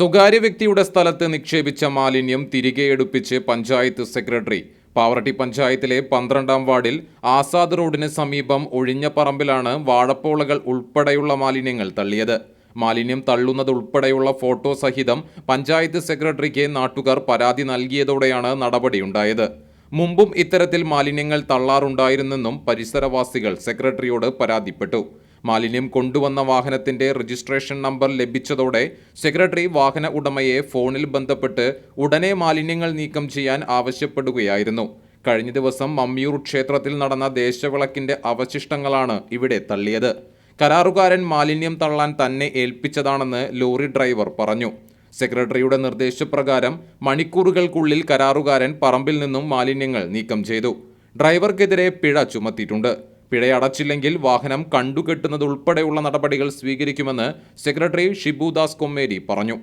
സ്വകാര്യ വ്യക്തിയുടെ സ്ഥലത്ത് നിക്ഷേപിച്ച മാലിന്യം തിരികെ എടുപ്പിച്ച് പഞ്ചായത്ത് സെക്രട്ടറി. പാവറട്ടി പഞ്ചായത്തിലെ പന്ത്രണ്ടാം വാർഡിൽ ആസാദ് റോഡിന് സമീപം ഒഴിഞ്ഞ പറമ്പിലാണ് വാഴപ്പോളകൾ ഉൾപ്പെടെയുള്ള മാലിന്യങ്ങൾ തള്ളിയത്. മാലിന്യം തള്ളുന്നത് ഉൾപ്പെടെയുള്ള ഫോട്ടോ സഹിതം പഞ്ചായത്ത് സെക്രട്ടറിക്ക് നാട്ടുകാർ പരാതി നൽകിയതോടെയാണ് നടപടിയുണ്ടായത്. മുമ്പും ഇത്തരത്തിൽ മാലിന്യങ്ങൾ തള്ളാറുണ്ടായിരുന്നെന്നും പരിസരവാസികൾ സെക്രട്ടറിയോട് പരാതിപ്പെട്ടു. മാലിന്യം കൊണ്ടുവന്ന വാഹനത്തിന്റെ രജിസ്ട്രേഷൻ നമ്പർ ലഭിച്ചതോടെ സെക്രട്ടറി വാഹന ഉടമയെ ഫോണിൽ ബന്ധപ്പെട്ട് ഉടനെ മാലിന്യങ്ങൾ നീക്കം ചെയ്യാൻ ആവശ്യപ്പെടുകയായിരുന്നു. കഴിഞ്ഞ ദിവസം മമ്മിയൂർ ക്ഷേത്രത്തിൽ നടന്ന ദേശവിളക്കിന്റെ അവശിഷ്ടങ്ങളാണ് ഇവിടെ തള്ളിയത്. കരാറുകാരൻ മാലിന്യം തള്ളാൻ തന്നെ ഏൽപ്പിച്ചതാണെന്ന് ലോറി ഡ്രൈവർ പറഞ്ഞു. സെക്രട്ടറിയുടെ നിർദ്ദേശപ്രകാരം മണിക്കൂറുകൾക്കുള്ളിൽ കരാറുകാരൻ പറമ്പിൽ നിന്നും മാലിന്യങ്ങൾ നീക്കം ചെയ്തു. ഡ്രൈവർക്കെതിരെ പിഴ ചുമത്തിയിട്ടുണ്ട്. പിഴയടച്ചില്ലെങ്കിൽ വാഹനം കണ്ടുകെട്ടുന്നതുൾപ്പെടെയുള്ള നടപടികൾ സ്വീകരിക്കുമെന്ന് സെക്രട്ടറി ഷിബുദാസ് കൊമ്മേരി പറഞ്ഞു